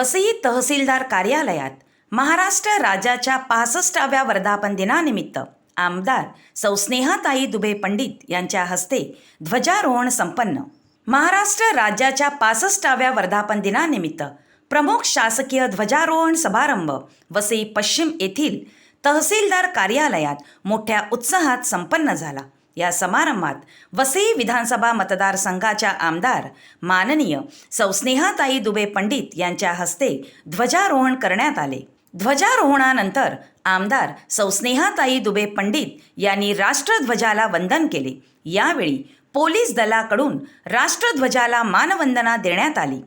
वसई तहसीलदार कार्यालयात महाराष्ट्र राज्याच्या पासष्टाव्या वर्धापन दिनानिमित्त आमदार सौ स्नेहाताई दुबे पंडित यांच्या हस्ते ध्वजारोहण संपन्न. महाराष्ट्र राज्याच्या पासष्टाव्या वर्धापन दिनानिमित्त प्रमुख शासकीय ध्वजारोहण समारंभ वसई पश्चिम येथील तहसीलदार कार्यालयात मोठ्या उत्साहात संपन्न झाला. या समारंभात वसई विधानसभा मतदारसंघाच्या आमदार माननीय सौस्नेहाताई दुबे पंडित यांच्या हस्ते ध्वजारोहण करण्यात आले. ध्वजारोहणानंतर आमदार सौस्नेहाताई दुबे पंडित यांनी राष्ट्रध्वजाला वंदन केले. यावेळी पोलीस दलाकडून राष्ट्रध्वजाला मानवंदना देण्यात आली.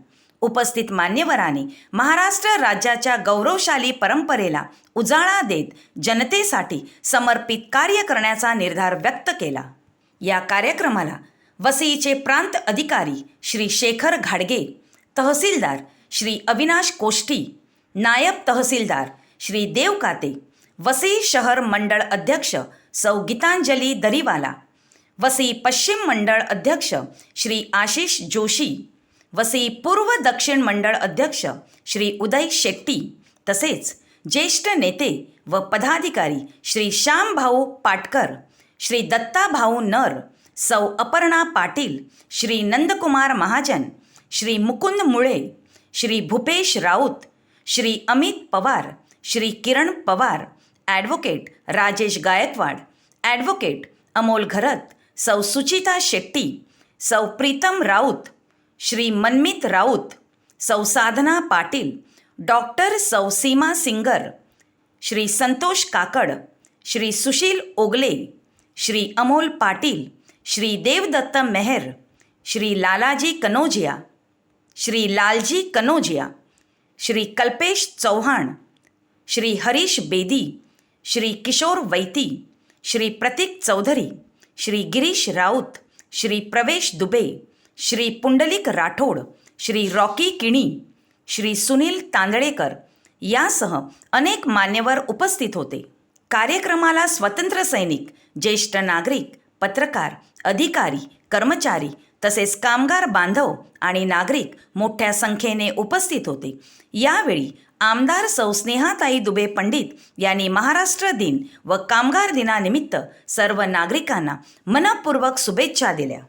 उपस्थित मान्यवरांनी महाराष्ट्र राज्याच्या गौरवशाली परंपरेला उजाळा देत जनतेसाठी समर्पित कार्य करण्याचा निर्धार व्यक्त केला. या कार्यक्रमाला वसईचे प्रांत अधिकारी श्री शेखर घाडगे तहसीलदार श्री अविनाश कोष्टी नायब तहसीलदार श्री देव काते वसई शहर मंडळ अध्यक्ष सौ गीतांजली दरीवाला वसई पश्चिम मंडळ अध्यक्ष श्री आशिष जोशी वसई पूर्व दक्षिण मंडळ अध्यक्ष श्री उदय शेट्टी तसेच ज्येष्ठ नेते व पदाधिकारी श्री श्यामभाऊ पाटकर श्री दत्ताभाऊ नर सौ Aparna Patil Shri Nandkumar Mahajan Shri Mukund Mule Shri Bhupesh Raut Shri Amit Pawar Shri Kiran Pawar advocate Rajesh Gaikwad advocate Amol Gharat Sau Suchita Shetty Sau Pritam Raut Shri Manmeet Raut Sau Sadhana Patil doctor Sau Seema Singar Shri Santosh Kakad Shri Sushil Ogale Shri Amol Patil Shri Devdatt Mehar Shri Lalaji Kanojia Shri Lalji Kanojia Shri Kalpesh Chauhan Shri Harish Bedi Shri Kishore वैती श्री प्रतीक Chaudhari Shri Girish Raut Shri Pravesh Dubey Shri Pundalik Rathod Shri Rocky Kini Shri Sunil Tandalekar यासह अनेक मान्यवर उपस्थित होते. कार्यक्रमाला स्वतंत्र सैनिक ज्येष्ठ नागरिक पत्रकार अधिकारी कर्मचारी तसेच कामगार बांधव आणि नागरिक मोठ्या संख्येने उपस्थित होते. यावेळी आमदार सौ स्नेहाताई दुबे पंडित यांनी महाराष्ट्र दिन व कामगार दिनानिमित्त सर्व नागरिकांना मनपूर्वक शुभेच्छा दिल्या.